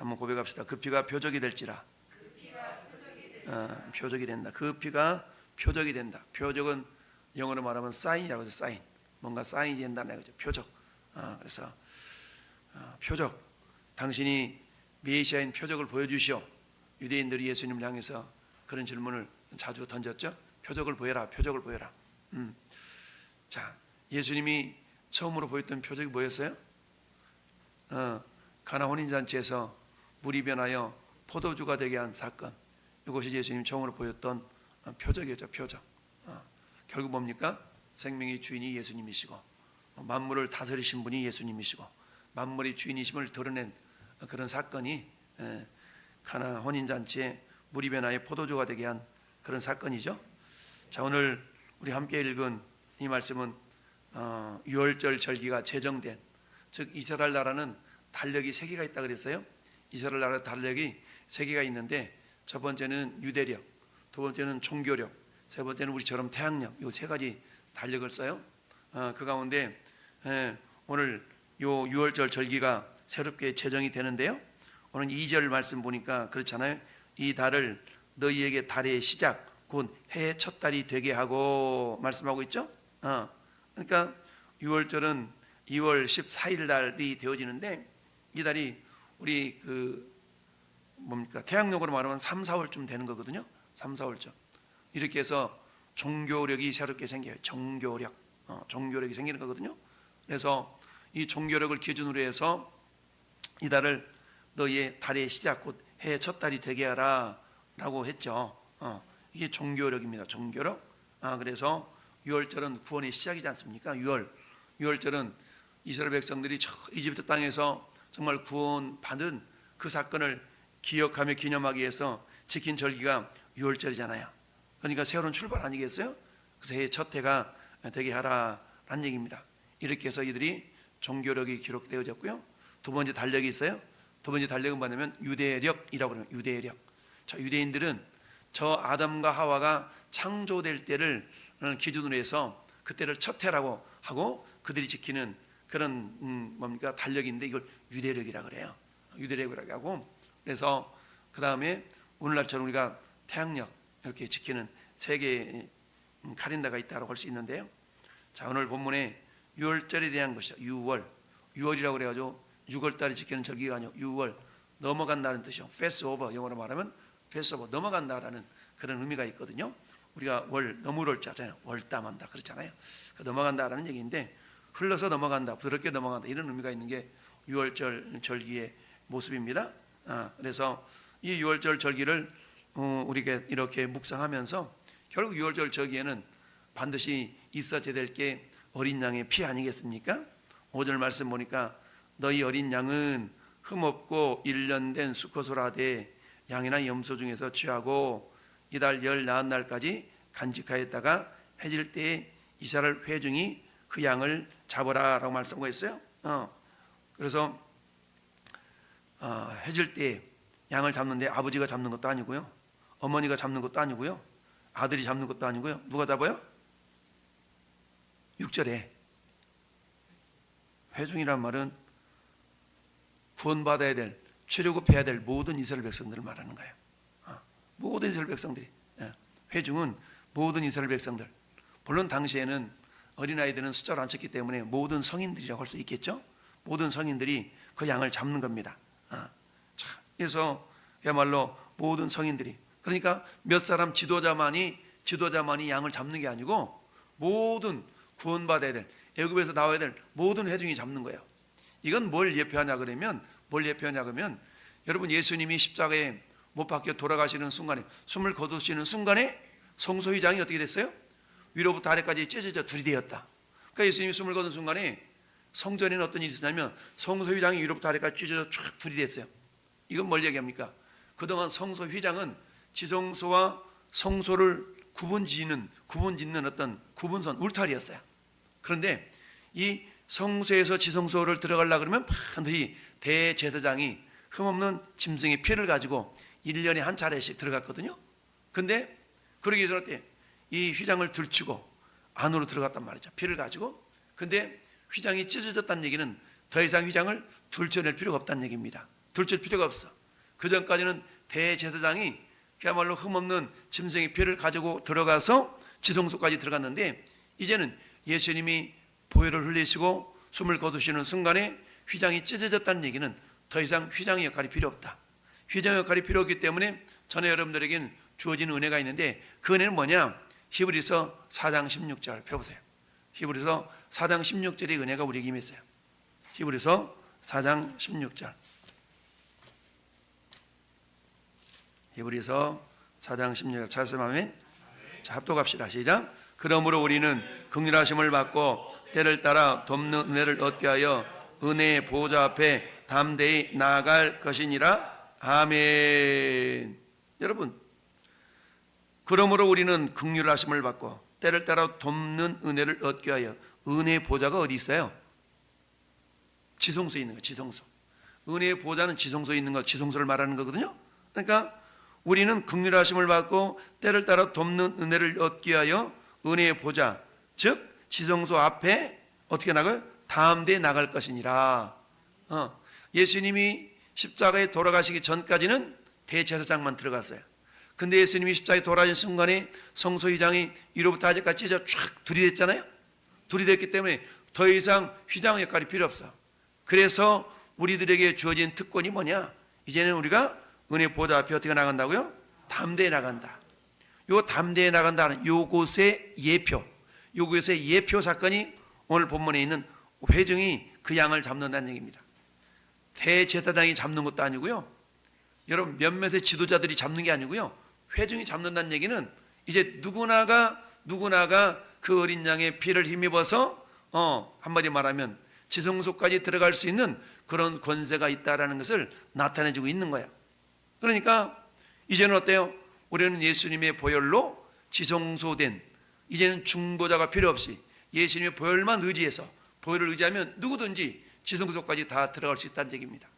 한번 고백합시다. 그 피가 표적이 될지라. 어, 표적이 된다. 그 피가 표적이 된다. 표적은 영어로 말하면 사인이라고 해서 사인. 뭔가 사인이 된다는 거죠. 표적. 어, 그래서 어, 표적. 당신이 메시아인 표적을 보여주시오. 유대인들이 예수님을 향해서 그런 질문을 자주 던졌죠. 표적을 보여라. 표적을 보여라. 음. 자, 예수님이 처음으로 보였던 표적이 뭐였어요? 어, 가나 혼인 잔치에서 물이 변하여 포도주가 되게 한 사건. 이것이 예수님 처음으로 보였던 어, 표적이었죠. 표적. 어, 결국 뭡니까? 생명의 주인이 예수님이시고 어, 만물을 다스리신 분이 예수님이시고 만물의 주인이심을 드러낸 어, 그런 사건이 에, 가나 혼인 잔치에 물이 변하여 포도주가 되게 한 그런 사건이죠. 자 오늘 우리 함께 읽은 이 말씀은 어, 유월절 절기가 제정된 즉 이스라엘 나라는 달력이 세 개가 있다 그랬어요. 이스라엘 나라 달력이 세 개가 있는데 첫 번째는 유대력, 두 번째는 종교력, 세 번째는 우리처럼 태양력. 요 세 가지 달력을 써요. 어, 그 가운데 에, 오늘 요 유월절 절기가 새롭게 제정이 되는데요. 오늘 2절 말씀 보니까 그렇잖아요. 이 달을 너희에게 달의 시작 곧 해의 첫 달이 되게 하고 말씀하고 있죠. 어, 그러니까 6월절은 2월 14일 날이 되어지는데 이 달이 우리 그 뭡니까 태양력으로 말하면 3, 4월쯤 되는 거거든요. 3, 4월쯤 이렇게 해서 종교력이 새롭게 생겨요. 종교력, 어, 종교력이 생기는 거거든요. 그래서 이 종교력을 기준으로 해서 이 달을 너희의 달의 시작 곧 해의 첫 달이 되게 하라라고 했죠. 어, 이게 종교력입니다. 종교력. 아 그래서 6월절은 구원의 시작이지 않습니까? 6월 6월절은 이스라엘 백성들이 저 이집트 땅에서 정말 구원 받은 그 사건을 기억하며 기념하기 위해서 지킨 절기가 6월절이잖아요. 그러니까 새로운 출발 아니겠어요? 그래서 해의 첫 해가 되게 하라라는 얘기입니다. 이렇게 해서 이들이 종교력이 기록되어졌고요. 두 번째 달력이 있어요. 두 번째 달력은 뭐냐면 유대력이라고 그래요. 유대력. 자, 유대인들은 저 아담과 하와가 창조될 때를 기준으로 해서 그때를 첫 해라고 하고 그들이 지키는 그런 음, 뭡니까 달력인데 이걸 유대력이라 그래요. 유대력이라고 하고 그래서 그 다음에 오늘날처럼 우리가 태양력 이렇게 지키는 세 개의 음, 카린다가 있다고 할 수 있는데요. 자 오늘 본문에 6월절에 대한 것이죠. 6월 6월이라고 그래가지고 6월달에 지키는 절기가 아니고 6월 넘어간다는 뜻이요. 패스 오버 영어로 말하면 패스 오버 넘어간다라는 그런 의미가 있거든요. 우리가 월 너무를 짜잖아요. 월담한다 그렇잖아요. 그 넘어간다라는 얘기인데 흘러서 넘어간다, 부드럽게 넘어간다 이런 의미가 있는 게 6월절 절기의 모습입니다. 아, 그래서 이 6월절 절기를 어, 우리가 이렇게 묵상하면서 결국 6월절 절기에는 반드시 있어야 될 게 어린 양의 피 아니겠습니까? 5절 말씀 보니까 너희 어린 양은 흠없고 일년된 수컷으로 하되 양이나 염소 중에서 취하고 이달 열 나흔 날까지 간직하였다가 해질 때에 이스라엘 회중이 그 양을 잡으라라고 말씀하고 있어요. 어, 그래서 어, 해질 때 양을 잡는데 아버지가 잡는 것도 아니고요, 어머니가 잡는 것도 아니고요, 아들이 잡는 것도 아니고요. 누가 잡아요? 6절에 회중이란 말은 구원받아야 될 출애굽해야 될 모든 이스라엘 백성들을 말하는 거예요. 어, 모든 이스라엘 백성들이 예, 회중은 모든 이스라엘 백성들. 물론 당시에는 어린아이들은 숫자로 안 쳤기 때문에 모든 성인들이라고 할 수 있겠죠. 모든 성인들이 그 양을 잡는 겁니다. 어, 자, 그래서 그야말로 모든 성인들이 그러니까 몇 사람 지도자만이 지도자만이 양을 잡는 게 아니고 모든 구원받아야 될 애굽에서 나와야 될 모든 회중이 잡는 거예요. 이건 뭘 예표하냐 그러면 뭘 예표하냐 그러면 여러분 예수님이 십자가에 못 박혀 돌아가시는 순간에 숨을 거두시는 순간에 성소휘장이 어떻게 됐어요? 위로부터 아래까지 찢어져 둘이 되었다. 그러니까 예수님이 숨을 거둔 순간에 성전에는 어떤 일이 있었냐면 성소휘장이 위로부터 아래까지 찢어져 쫙 둘이 됐어요. 이건 뭘 얘기합니까? 그동안 성소휘장은 지성소와 성소를 구분짓는 구분 짓는 어떤 구분선 울타리였어요. 그런데 이 성소에서 지성소를 들어가려 그러면 반드시 대제사장이 흠없는 짐승의 피를 가지고 1년에 한 차례씩 들어갔거든요. 근데 그러기 전에 때 이 휘장을 들치고 안으로 들어갔단 말이죠. 피를 가지고. 근데 휘장이 찢어졌다는 얘기는 더 이상 휘장을 들춰낼 필요가 없다는 얘기입니다. 둘칠 필요가 없어. 그 전까지는 대제사장이 그야말로 흠없는 짐승의 피를 가지고 들어가서 지성소까지 들어갔는데 이제는 예수님이 보혈을 흘리시고 숨을 거두시는 순간에 휘장이 찢어졌다는 얘기는 더 이상 휘장의 역할이 필요 없다. 휘장 역할이 필요 없기 때문에 전에 여러분들에겐 주어진 은혜가 있는데 그 은혜는 뭐냐? 히브리서 4장 16절 펴보세요. 히브리서 4장 16절의 은혜가 우리에게 임했어요. 히브리서 4장 16절. 히브리서 4장 16절 찾으면 자 합독합시다. 시작. 그러므로 우리는 긍휼하심을 받고 때를 따라 돕는 은혜를 얻게 하여 은혜의 보좌 앞에 담대히 나아갈 것이니라. 아멘. 여러분 그러므로 우리는 긍휼하심을 받고 때를 따라 돕는 은혜를 얻게 하여 은혜의 보좌가 어디 있어요? 지성소에 있는 거, 지성소. 은혜의 보좌는 지성소에 있는 거, 지성소를 말하는 거거든요. 그러니까 우리는 긍휼하심을 받고 때를 따라 돕는 은혜를 얻게 하여 은혜의 보좌, 즉 지성소 앞에 어떻게 나가요? 다음 대에 나갈 것이니라. 어, 예수님이 십자가에 돌아가시기 전까지는 대제사장만 들어갔어요. 근데 예수님이 십자가에 돌아가신 순간에 성소휘장이 이로부터 아직까지 찢어 쫙 들이댔잖아요. 들이댔기 때문에 더 이상 휘장 역할이 필요 없어. 그래서 우리들에게 주어진 특권이 뭐냐? 이제는 우리가 은혜 보좌 앞에 어떻게 나간다고요? 담대에 나간다. 요 담대에 나간다는 요곳의 예표, 요곳의 예표 사건이 오늘 본문에 있는 회중이 그 양을 잡는다는 얘기입니다. 대제사장이 잡는 것도 아니고요. 여러분 몇몇의 지도자들이 잡는 게 아니고요. 회중이 잡는다는 얘기는 이제 누구나가 누구나가 그 어린 양의 피를 힘입어서 어 한마디 말하면 지성소까지 들어갈 수 있는 그런 권세가 있다라는 것을 나타내주고 있는 거야. 그러니까 이제는 어때요? 우리는 예수님의 보혈로 지성소된 이제는 중보자가 필요 없이 예수님의 보혈만 의지해서 보혈을 의지하면 누구든지 지성소까지 다 들어갈 수 있다는 얘기입니다.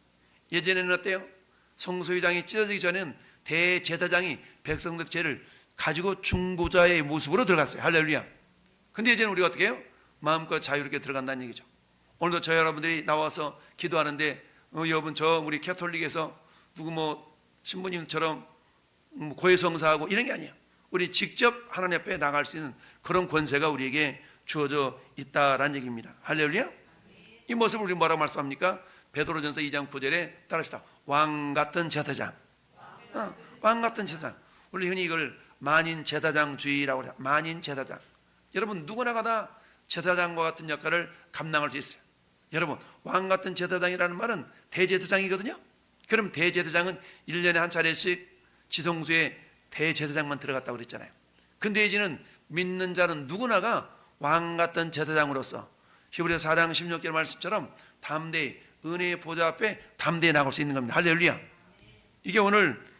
예전에는 어때요? 성소회장이 찢어지기 전에는 대제사장이 백성들 죄를 가지고 중보자의 모습으로 들어갔어요. 할렐루야. 근데 이제는 우리가 어떻게 해요? 마음껏 자유롭게 들어간다는 얘기죠. 오늘도 저 여러분들이 나와서 기도하는데 어, 여러분 저 우리 캐톨릭에서 누구 뭐 신부님처럼 뭐 고해성사하고 이런 게 아니에요. 우리 직접 하나님 앞에 나갈 수 있는 그런 권세가 우리에게 주어져 있다라는 얘기입니다. 할렐루야. 이 모습을 우리 뭐라고 말씀합니까? 베드로전서 2장 9절에 따라합시다. 왕 같은 제사장. 어, 왕 같은 제사장. 우리 흔히 이걸 만인 제사장주의라고 해요. 만인 제사장. 여러분 누구나가 다 제사장과 같은 역할을 감당할 수 있어요. 여러분 왕 같은 제사장이라는 말은 대제사장이거든요. 그럼 대제사장은 1년에 한 차례씩 지성소에 대제사장만 들어갔다고 그랬잖아요. 근데 이제는 믿는 자는 누구나가 왕 같은 제사장으로서 히브리서 4장 16절 말씀처럼 담대히 은혜의 보좌 앞에 담대히 나갈 수 있는 겁니다. 할렐루야. 이게 오늘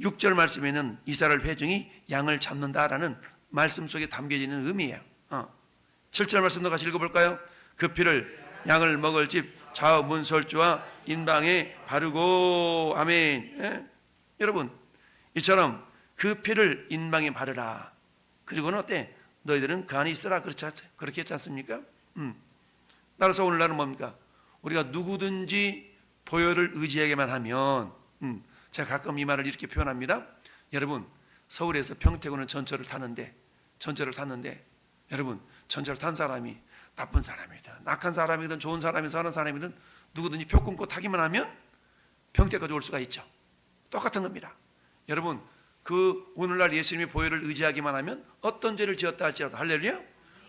6절 말씀에 있는 이스라엘 회중이 양을 잡는다라는 말씀 속에 담겨져 있는 의미예요. 어. 7절 말씀도 같이 읽어볼까요? 그 피를 양을 먹을 집 좌우 문설주와 인방에 바르고 아멘. 예? 여러분 이처럼 그 피를 인방에 바르라. 그리고는 어때? 너희들은 그 안에 있어라. 그렇지 않, 그렇게 했지 않습니까? 음. 따라서 오늘날은 뭡니까? 우리가 누구든지 보혈을 의지하게만 하면 음, 제가 가끔 이 말을 이렇게 표현합니다. 여러분 서울에서 평택오는 전철을 타는데 전철을 탔는데 여러분 전철을 탄 사람이 나쁜 사람이든 악한 사람이든 좋은 사람이든 사는 사람이든 누구든지 표 끊고 타기만 하면 평택까지 올 수가 있죠. 똑같은 겁니다. 여러분 그 오늘날 예수님이 보혈을 의지하기만 하면 어떤 죄를 지었다 할지라도 할렐루야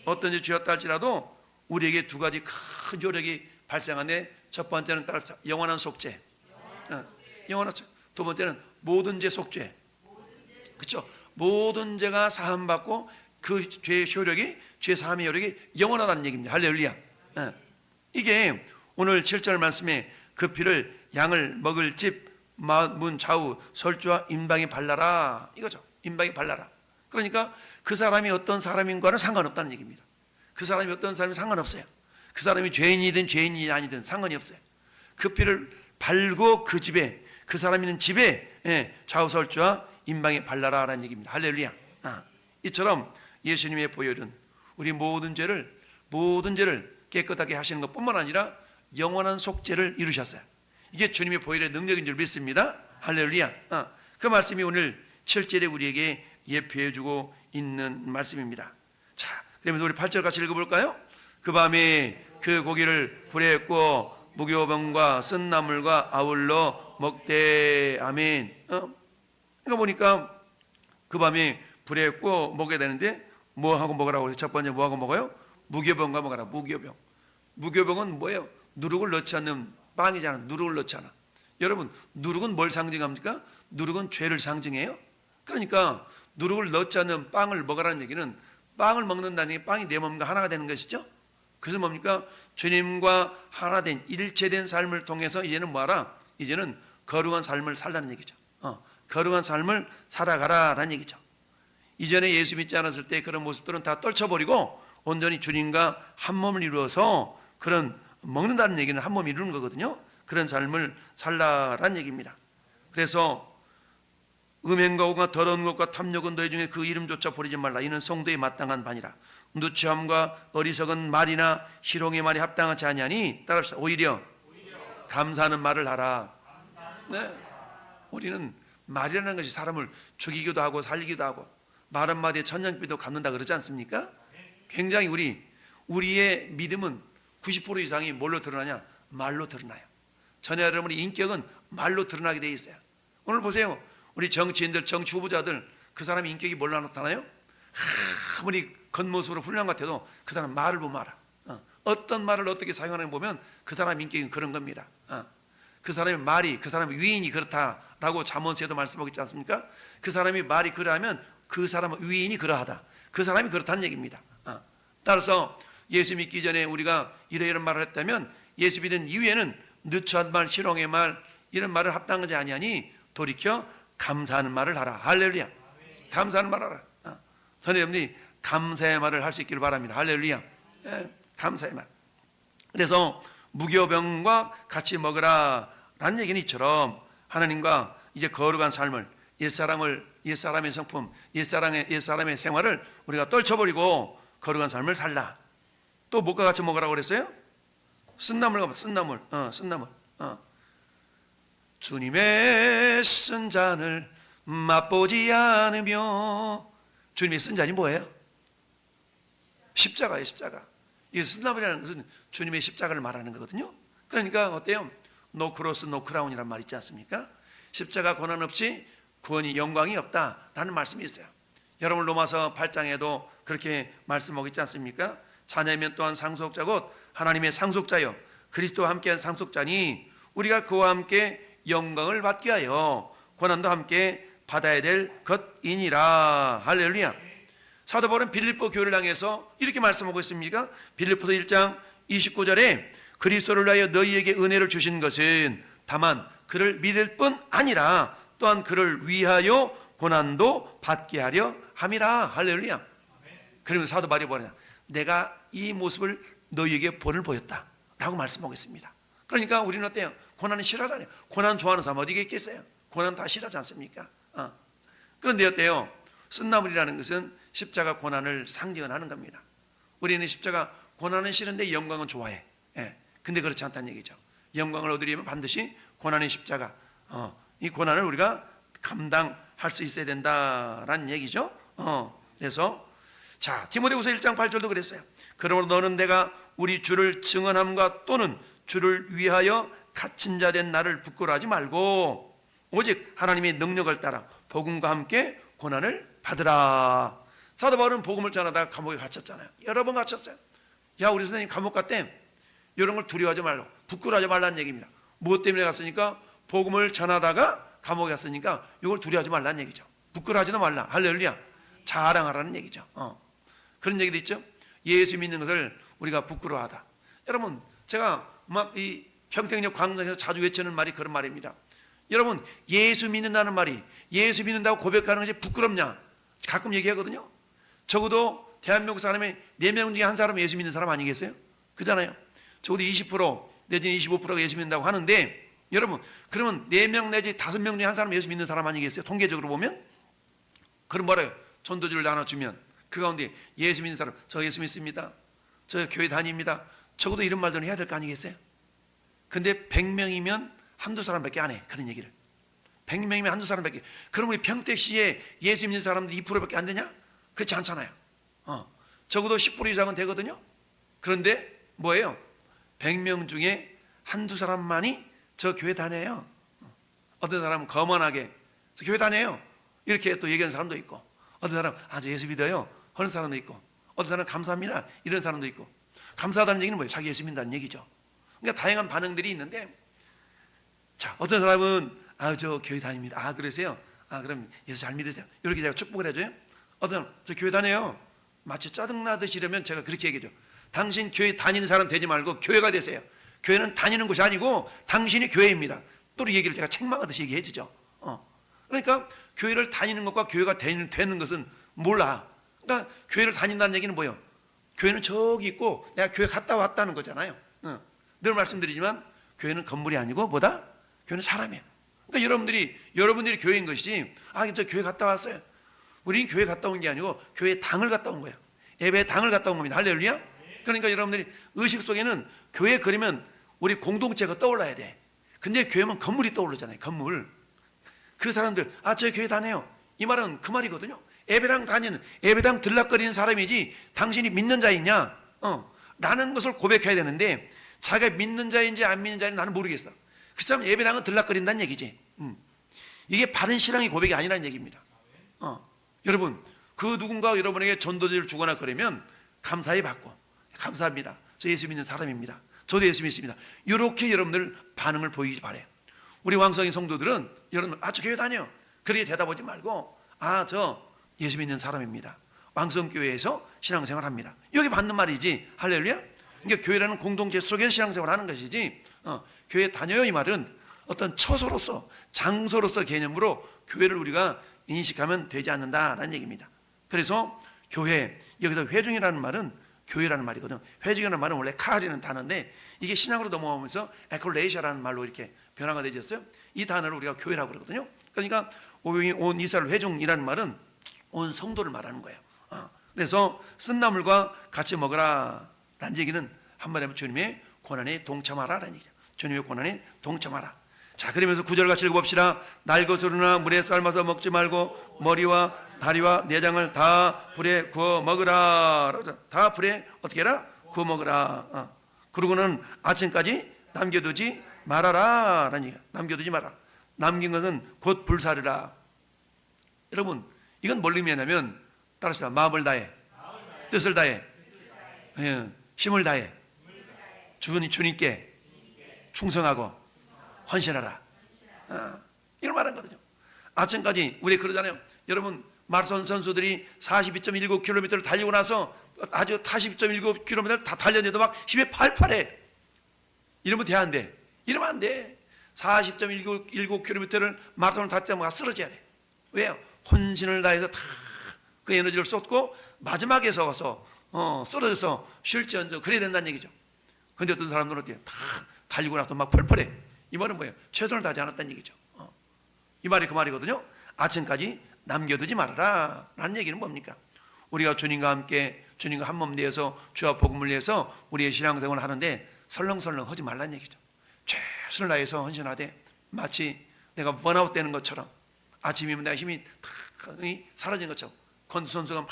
어떤 죄를 지었다 할지라도 우리에게 두 가지 큰 효력이 발생하는데 첫 번째는 영원한 속죄 어, 영원한 속죄 두 번째는 모든 죄 속죄 그렇죠 모든 죄가 사함 받고 그 죄의 효력이 죄 사함의 효력이 영원하다는 얘기입니다 할렐루야 어. 이게 오늘 7절 말씀에 그 피를 양을 먹을 집 문 좌우 설주와 인방에 발라라 이거죠. 인방에 발라라. 그러니까 그 사람이 어떤 사람인가는 상관없다는 얘기입니다. 그 사람이 어떤 사람이 상관없어요. 그 사람이 죄인이든 죄인이 아니든 상관이 없어요. 그 피를 발고 그 집에 그 사람 있는 집에 예, 좌우 설주와 인방에 발라라 라는 얘기입니다. 할렐루야. 아, 이처럼 예수님의 보혈은 우리 모든 죄를 모든 죄를 깨끗하게 하시는 것뿐만 아니라 영원한 속죄를 이루셨어요. 이게 주님의 보혈의 능력인 줄 믿습니다. 할렐루야. 어, 그 말씀이 오늘 7절에 우리에게 예표해 주고 있는 말씀입니다. 자, 그러면 우리 8절 같이 읽어 볼까요? 그 밤에 그 고기를 불에 구워 무교병과 쓴 나물과 아울러 먹되 아멘. 어? 그러니까 보니까 그 밤에 불에 구워 먹어야 되는데 뭐 하고 먹으라고 해서 첫 번째 뭐 하고 먹어요? 무교병과 먹어라. 무교병. 무교병은 뭐예요? 누룩을 넣지 않는 빵이잖아. 누룩을 넣지 않아. 여러분, 누룩은 뭘 상징합니까? 누룩은 죄를 상징해요. 그러니까 누룩을 넣지 않는 빵을 먹으라는 얘기는 빵을 먹는다는 게 빵이 내 몸과 하나가 되는 것이죠. 그래서 뭡니까? 주님과 하나 된 일체된 삶을 통해서 이제는 뭐하라? 이제는 거룩한 삶을 살라는 얘기죠. 어, 거룩한 삶을 살아가라라는 얘기죠. 이전에 예수 믿지 않았을 때 그런 모습들은 다 떨쳐버리고 온전히 주님과 한 몸을 이루어서 그런 먹는다는 얘기는 한 몸 이루는 거거든요. 그런 삶을 살라라는 얘기입니다. 그래서 음행과 오가 더러운 것과 탐욕은 너희 중에 그 이름조차 버리지 말라. 이는 성도에 마땅한 반이라. 누추함과 어리석은 말이나 희롱의 말이 합당하지 아니하니 따라합시다. 오히려 감사하는 말을 하라. 네. 우리는 말이라는 것이 사람을 죽이기도 하고 살리기도 하고 말 한마디에 천냥비도 갚는다 그러지 않습니까? 굉장히 우리 우리의 믿음은 90% 이상이 뭘로 드러나냐? 말로 드러나요. 전에 여러분의 인격은 말로 드러나게 돼 있어요. 오늘 보세요. 우리 정치인들, 정치 후보자들 그 사람 인격이 뭘로 나타나요? 아무리 겉모습으로 훌륭한 것 같아도 그 사람 말을 보면 알아. 어. 떤 말을 어떻게 사용하는 거 보면 그 사람 인격은 그런 겁니다. 어. 그 사람의 말이 그 사람의 위인이 그렇다라고 잠언서에도 말씀하고 있지 않습니까? 그 사람이 말이 그러하면 그 사람의 위인이 그러하다. 그 사람이 그렇다는 얘기입니다. 어. 따라서 예수 믿기 전에 우리가 이러이런 말을 했다면 예수 믿는 이후에는 느처한 말, 희롱의 말 이런 말을 합당하지 아니하니 돌이켜 감사하는 말을 하라. 할렐루야. 감사하는 말을 하라. 어. 선생님이 감사의 말을 할 수 있기를 바랍니다. 할렐루야. 예, 감사의 말. 그래서 무교병과 같이 먹으라 라는 얘기는 이처럼 하나님과 이제 거룩한 삶을 옛사람을 옛사람의 성품, 옛사람의 옛사람의 생활을 우리가 떨쳐버리고 거룩한 삶을 살라. 또 뭐가 같이 먹으라고 그랬어요? 쓴나물 가봐. 쓴나물. 어, 쓴나물. 어. 주님의 쓴 잔을 맛보지 않으며 주님의 쓴 잔이 뭐예요? 십자가예요, 십자가. 이 쓴나물이라는 것은 주님의 십자가를 말하는 거거든요. 그러니까 어때요? 노 크로스 노 크라운이란 말 있지 않습니까? 십자가 고난 없이 구원이 영광이 없다라는 말씀이 있어요. 여러분 로마서 8장에도 그렇게 말씀하고 있지 않습니까? 자녀면 또한 상속자 곧 하나님의 상속자요 그리스도와 함께한 상속자니 우리가 그와 함께 영광을 받게 하여 고난도 함께 받아야 될 것이니라 할렐루야 사도 바울은 빌립보 교회를 향해서 이렇게 말씀하고 있습니까? 빌립보서 1장 29절에 그리스도를 위하여 너희에게 은혜를 주신 것은 다만 그를 믿을 뿐 아니라 또한 그를 위하여 고난도 받게 하려 함이라 할렐루야 그러면 사도 바울이 뭐냐 내가 이 모습을 너희에게 본을 보였다 라고 말씀하고 있습니다 그러니까 우리는 어때요? 고난은 싫어하잖아요 고난 좋아하는 사람 어디 있겠어요? 고난 다 싫어하지 않습니까? 어. 그런데 어때요? 쓴나물이라는 것은 십자가 고난을 상징하는 겁니다 우리는 십자가 고난은 싫은데 영광은 좋아해 예. 근데 그렇지 않다는 얘기죠 영광을 얻으려면 반드시 고난의 십자가 어. 이 고난을 우리가 감당할 수 있어야 된다라는 얘기죠 어. 그래서 자, 디모데후서 1장 8절도 그랬어요. 그러므로 너는 내가 우리 주를 증언함과 또는 주를 위하여 갇힌 자 된 나를 부끄러워하지 말고 오직 하나님의 능력을 따라 복음과 함께 고난을 받으라. 사도 바울은 복음을 전하다가 감옥에 갇혔잖아요. 여러 번 갇혔어요. 야, 우리 선생님 감옥 갔대. 이런 걸 두려워하지 말고 부끄러워하지 말라는 얘기입니다. 무엇 때문에 갔으니까 복음을 전하다가 감옥에 갔으니까 이걸 두려워하지 말라는 얘기죠. 부끄러워하지도 말라. 할렐루야. 자랑하라는 얘기죠. 어. 그런 얘기도 있죠. 예수 믿는 것을 우리가 부끄러워하다. 여러분, 제가 막 이 평택역 광장에서 자주 외치는 말이 그런 말입니다. 여러분, 예수 믿는다는 말이 예수 믿는다고 고백하는 것이 부끄럽냐? 가끔 얘기하거든요. 적어도 대한민국 사람의 4명 중에 한 사람 예수 믿는 사람 아니겠어요? 그잖아요. 적어도 20% 내지는 25%가 예수 믿는다고 하는데 여러분, 그러면 4명 내지 5명 중에 한 사람 예수 믿는 사람 아니겠어요? 통계적으로 보면? 그럼 뭐래요? 전도지를 나눠주면 그 가운데 예수 믿는 사람 저 예수 믿습니다. 저 교회 다닙니다. 적어도 이런 말들은 해야 될 거 아니겠어요? 근데 100명이면 한두 사람밖에 안 해. 그런 얘기를. 100명이면 한두 사람밖에. 그럼 우리 평택시에 예수 믿는 사람들 2%밖에 안 되냐? 그렇지 않잖아요. 어. 적어도 10% 이상은 되거든요. 그런데 뭐예요? 100명 중에 한두 사람만이 저 교회 다녀요. 어. 어떤 사람은 거만하게 저 교회 다녀요. 이렇게 또 얘기하는 사람도 있고 어떤 사람 아저 예수 믿어요. 하는 사람도 있고 어떤 사람 감사합니다. 이런 사람도 있고 감사하다는 얘기는 뭐예요? 자기 예수 믿는다는 얘기죠. 그러니까 다양한 반응들이 있는데 자 어떤 사람은 아 저 교회 다닙니다. 아 그러세요? 아 그럼 예수 잘 믿으세요. 이렇게 제가 축복을 해줘요. 어떤 저 교회 다녀요. 마치 짜증나듯이 이러면 제가 그렇게 얘기해줘. 당신 교회 다니는 사람 되지 말고 교회가 되세요. 교회는 다니는 곳이 아니고 당신이 교회입니다. 또 이 얘기를 제가 책망하듯이 얘기해 주죠. 어. 그러니까 교회를 다니는 것과 교회가 되는, 되는 것은 몰라. 그러니까 교회를 다닌다는 얘기는 뭐예요? 교회는 저기 있고 내가 교회 갔다 왔다는 거잖아요. 어. 늘 말씀드리지만 교회는 건물이 아니고 뭐다? 교회는 사람이에요. 그러니까 여러분들이 여러분들이 교회인 것이지. 아, 저 교회 갔다 왔어요. 우리는 교회 갔다 온 게 아니고 교회 당을 갔다 온 거예요. 예배 당을 갔다 온 겁니다. 할렐루야. 그러니까 여러분들이 의식 속에는 교회 그러면 우리 공동체가 떠올라야 돼. 근데 교회면 건물이 떠오르잖아요. 건물. 그 사람들 아 저 교회 다녀요. 이 말은 그 말이거든요. 예배당 다니는 예배당 들락거리는 사람이지 당신이 믿는 자이냐? 어. 라는 것을 고백해야 되는데 자기가 믿는 자인지 안 믿는 자인지 나는 모르겠어. 그 사람 예배당은 들락거린다는 얘기지. 음. 이게 바른 신앙의 고백이 아니라는 얘기입니다. 어. 여러분 그 누군가 여러분에게 전도지를 주거나 그러면 감사히 받고 감사합니다. 저 예수 믿는 사람입니다. 저도 예수 믿습니다. 이렇게 여러분들 반응을 보이기 바래요. 우리 왕성의 성도들은 여러분 아저 교회 다녀. 그렇게 대답하지 말고 아 저 예수 믿는 사람입니다. 왕성교회에서 신앙생활 합니다. 여기 받는 말이지 할렐루야. 그러니까 교회라는 공동체 속에서 신앙생활 하는 것이지 어, 교회 다녀요 이 말은 어떤 처소로서 장소로서 개념으로 교회를 우리가 인식하면 되지 않는다라는 얘기입니다. 그래서 교회 여기서 회중이라는 말은 교회라는 말이거든. 회중이라는 말은 원래 카리는 단어인데 이게 신앙으로 넘어오면서 에콜레이샤라는 말로 이렇게 변화가 되졌어요. 이 단어를 우리가 교회라고 그러거든요. 그러니까 온 이스라엘 회중이라는 말은 온 성도를 말하는 거예요. 어. 그래서 쓴 나물과 같이 먹으라라는 얘기는 한마디 하면 주님의 고난에 동참하라라는 얘기죠. 주님의 고난에 동참하라. 자 그러면서 구절 같이 읽어봅시다. 날것으로나 물에 삶아서 먹지 말고 머리와 다리와 내장을 다 불에 구워 먹으라. 다 불에 어떻게 해라? 구워 먹으라. 어. 그러고는 아침까지 남겨두지 말아라. 라는 얘기야. 남겨두지 마라. 남긴 것은 곧 불사르라. 여러분, 이건 뭘 의미하냐면, 따라서 마음을 다해, 뜻을 다해, 예, 힘을 다해, 주님, 주님께 충성하고 헌신하라. 아, 이걸 말한 거거든요. 아침까지 우리 그러잖아요. 여러분 마라톤 선수들이 42.19km를 달리고 나서 아주 42.19km 다 달렸는데도 막 힘에 팔팔해. 이러면 돼안 돼? 이러면 안 돼. 40.19km를 마라톤을 달 때마다 쓰러져야 돼. 왜요? 혼신을 다해서 다 그 에너지를 쏟고 마지막에 서서 어, 쓰러져서 쉴지언정 그래야 된다는 얘기죠. 근데 어떤 사람들은 어때요? 다 달리고 나서 막 펄펄해. 이 말은 뭐예요? 최선을 다하지 않았다는 얘기죠. 어. 이 말이 그 말이거든요. 아침까지 남겨두지 말아라. 라는 얘기는 뭡니까? 우리가 주님과 함께 주님과 한몸 되어서 주와 복음을 위해서 우리의 신앙생활을 하는데 설렁설렁 하지 말라는 얘기죠. 최선을 다해서 헌신하되 마치 내가 번아웃 되는 것처럼 아침이면 내가 힘이 탁 사라진 것처럼 건수 선수가 막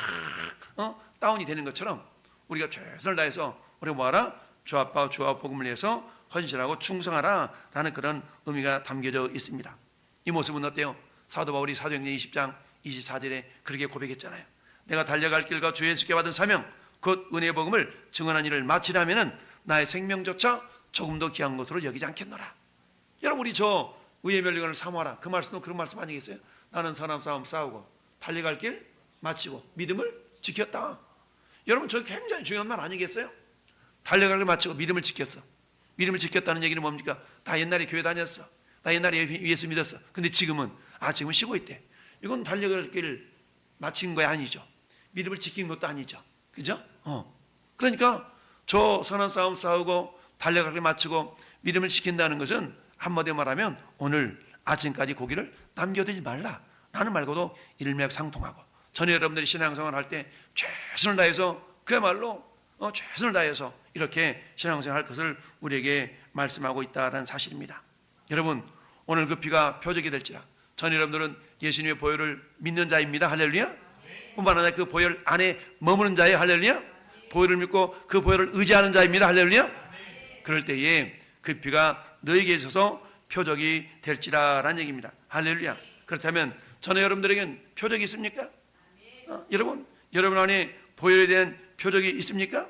어? 다운이 되는 것처럼 우리가 최선을 다해서 우리가 뭐하라? 주 아빠와 주와 복음을 위해서 헌신하고 충성하라 라는 그런 의미가 담겨져 있습니다. 이 모습은 어때요? 사도 바울이 사도행전 20장 24절에 그렇게 고백했잖아요. 내가 달려갈 길과 주 예수께 받은 사명 곧 은혜의 복음을 증언한 일을 마치려면은 나의 생명조차 조금도 귀한 것으로 여기지 않겠노라. 여러분 우리 저 의의 멸류관을 사모하라. 그 말씀도 그런 말씀 아니겠어요? 나는 선한 싸움 싸우고 달려갈 길 마치고 믿음을 지켰다. 여러분 저 굉장히 중요한 말 아니겠어요? 달려갈 길 마치고 믿음을 지켰어. 믿음을 지켰다는 얘기는 뭡니까? 다 옛날에 교회 다녔어. 나 옛날에 예수 믿었어. 근데 지금은 아 지금은 쉬고 있대. 이건 달려갈 길 마친 거 아니죠. 믿음을 지킨 것도 아니죠. 그죠? 어. 그러니까 저 선한 싸움 싸우고 달려갈 길 마치고 믿음을 지킨다는 것은 한마디로 말하면 오늘 아침까지 고기를 남겨두지 말라. 라는 말과도 일맥상통하고 전에 여러분들이 신앙생활 할 때 최선을 다해서 그야말로 어, 최선을 다해서 이렇게 신앙생활 할 것을 우리에게 말씀하고 있다는 사실입니다. 여러분 오늘 그 피가 표적이 될지라. 전 여러분들은 예수님의 보혈을 믿는 자입니다. 할렐루야. 뿐만 아니라 그 보혈 안에 머무는 자예요. 할렐루야. 보혈을 믿고 그 보혈을 의지하는 자입니다. 할렐루야. 그럴 때에 그 피가 너에게 있어서 표적이 될지라라는 얘기입니다. 할렐루야. 그렇다면 전에 여러분들에겐 표적이 있습니까? 어, 여러분 여러분 안에 보혈에 대한 표적이 있습니까?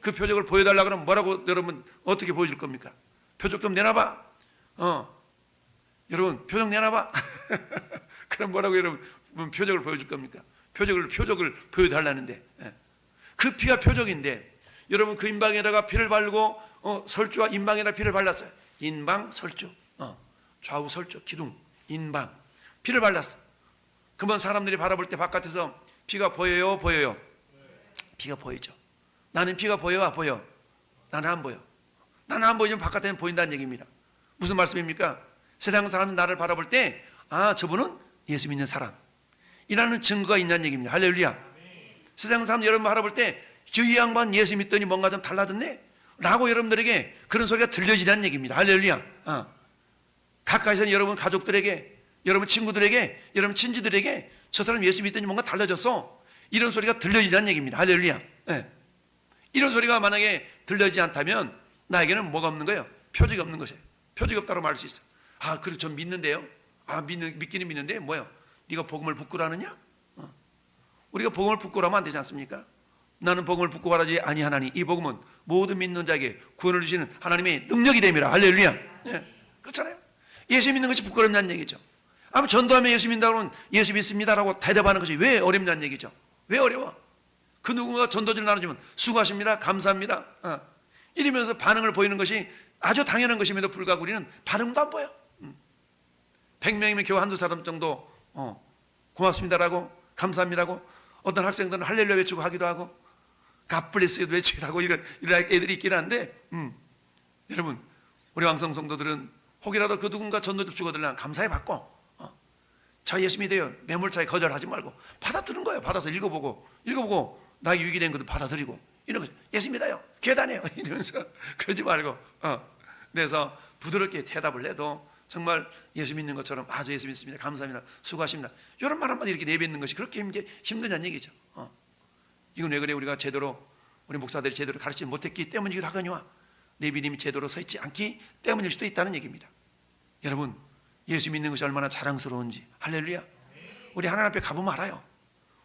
그 표적을 보여달라 그러면 뭐라고 여러분 어떻게 보여줄 겁니까? 표적 좀 내놔봐. 어, 여러분 표적 내놔봐. 그럼 뭐라고 여러분 표적을 보여줄 겁니까? 표적을 표적을 보여달라는데 예. 그 피가 표적인데 여러분 그 인방에다가 피를 바르고 어, 설주와 인방에다 피를 발랐어요. 인방 설주, 어, 좌우 설주, 기둥, 인방 피를 발랐어. 그러면 사람들이 바라볼 때 바깥에서 피가 보여요, 보여요. 피가 보이죠. 나는 피가 보여, 안 보여? 나는 안 보여. 나는 안 보이지만 바깥에는 보인다는 얘기입니다. 무슨 말씀입니까? 세상 사람이 나를 바라볼 때, 아, 저분은 예수 믿는 사람. 이라는 증거가 있냐는 얘기입니다. 할렐루야. 세상 사람 여러분 바라볼 때, 저이 양반 예수 믿더니 뭔가 좀 달라졌네? 라고 여러분들에게 그런 소리가 들려지라는 얘기입니다. 할렐루야. 어. 가까이서 여러분 가족들에게, 여러분 친구들에게, 여러분 친지들에게 저 사람 예수 믿더니 뭔가 달라졌어. 이런 소리가 들려지라는 얘기입니다. 할렐루야. 예. 이런 소리가 만약에 들려지지 않다면 나에게는 뭐가 없는 거예요? 표적이 없는 것이에요. 표적이 없다고 말할 수 있어요. 아, 그래 전 믿는데요. 아, 믿는 믿기는 믿는데 뭐요? 네가 복음을 부끄러하느냐? 어. 우리가 복음을 부끄러하면 안 되지 않습니까? 나는 복음을 부끄러워하지 아니 하나니 이 복음은 모든 믿는 자에게 구원을 주시는 하나님의 능력이 됨이라. 할렐루야. 예. 그렇잖아요. 예수 믿는 것이 부끄럽냐는 얘기죠. 아마 전도하면 예수 믿는다 그러면 예수 믿습니다라고 대답하는 것이 왜 어렵냐는 얘기죠. 왜 어려워? 그 누군가 전도지를 나눠주면 수고하십니다. 감사합니다. 어. 이러면서 반응을 보이는 것이 아주 당연한 것임에도 불구하고 우리는 반응도 안 보여. 음. 100명이면 겨우 한두 사람 정도 어, 고맙습니다라고 감사합니다라고 어떤 학생들은 할렐루야 외치고 하기도 하고 갓블레스도 외치기도 하고 이런, 이런 애들이 있긴 한데 음. 여러분 우리 왕성 성도들은 혹이라도 그 누군가 전도를 주거들면 감사히 받고 어. 자 예수 믿어요 매몰차에 거절하지 말고 받아들은 거예요 받아서 읽어보고 읽어보고 나의 유익이 된 것도 받아들이고. 이런 거죠. 예수 믿어요. 계단해요. 이러면서 그러지 말고 어. 그래서 부드럽게 대답을 해도 정말 예수 믿는 것처럼 아주 예수 믿습니다. 감사합니다. 수고하십니다. 이런 말 한마디 이렇게 내뱉는 것이 그렇게 힘게 힘드냐는 얘기죠. 어. 이건 왜 그래? 우리가 제대로 우리 목사들이 제대로 가르치지 못했기 때문이기도 하거니와 내 믿음이 제대로 서 있지 않기 때문일 수도 있다는 얘기입니다. 여러분 예수 믿는 것이 얼마나 자랑스러운지. 할렐루야. 우리 하나님 앞에 가보면 알아요.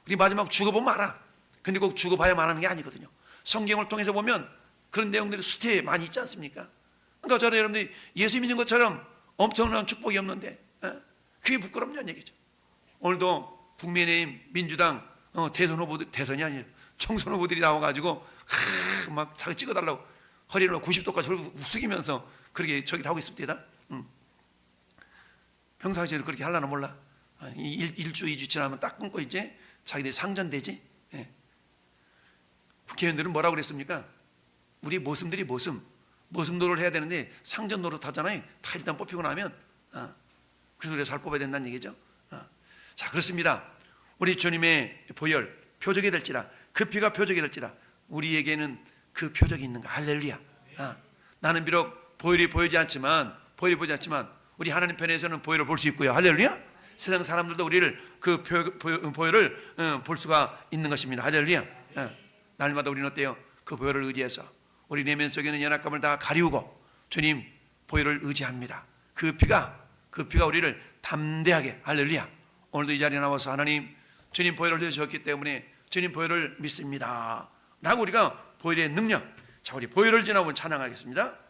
우리 마지막 죽어보면 알아 근데 꼭 죽어봐야만 하는 게 아니거든요 성경을 통해서 보면 그런 내용들이 수태에 많이 있지 않습니까 그러니까 저는 여러분들이 예수 믿는 것처럼 엄청난 축복이 없는데 어? 그게 부끄럽냐는 얘기죠 오늘도 국민의힘 민주당 어, 대선 후보들 대선이 아니에요 총선 후보들이 나와가지고 하, 막 자기 찍어달라고 허리를 90도까지 숙이면서 그렇게 저기 하고 있습니다 음. 평상시에도 그렇게 하려나 몰라. 일, 일주, 이주 지나면 딱 끊고 이제 자기들이 상전되지. 예. 국회의원들은 뭐라고 그랬습니까? 우리 모습들이 모습, 모습 노릇을 해야 되는데 상전 노릇 하잖아요. 다 일단 뽑히고 나면. 아, 그래서 잘 뽑아야 된다는 얘기죠. 아. 자, 그렇습니다. 우리 주님의 보혈, 표적이 될지라, 그 피가 표적이 될지라, 우리에게는 그 표적이 있는가. 할렐루야. 아, 나는 비록 보혈이 보이지 않지만, 보혈이 보이지 않지만, 우리 하나님 편에서는 보혈을 볼 수 있고요. 할렐루야. 세상 사람들도 우리를 그 보혈을 어, 볼 수가 있는 것입니다. 할렐루야. 어, 날마다 우리는 어때요? 그 보혈을 의지해서 우리 내면 속에 있는 연약감을 다 가리우고 주님 보혈을 의지합니다. 그 피가 그 피가 우리를 담대하게 할렐루야. 오늘도 이 자리에 나와서 하나님 주님 보혈을 흘려주셨기 때문에 주님 보혈을 믿습니다. 라고 우리가 보혈의 능력 자 우리 보혈을 지나고 찬양하겠습니다.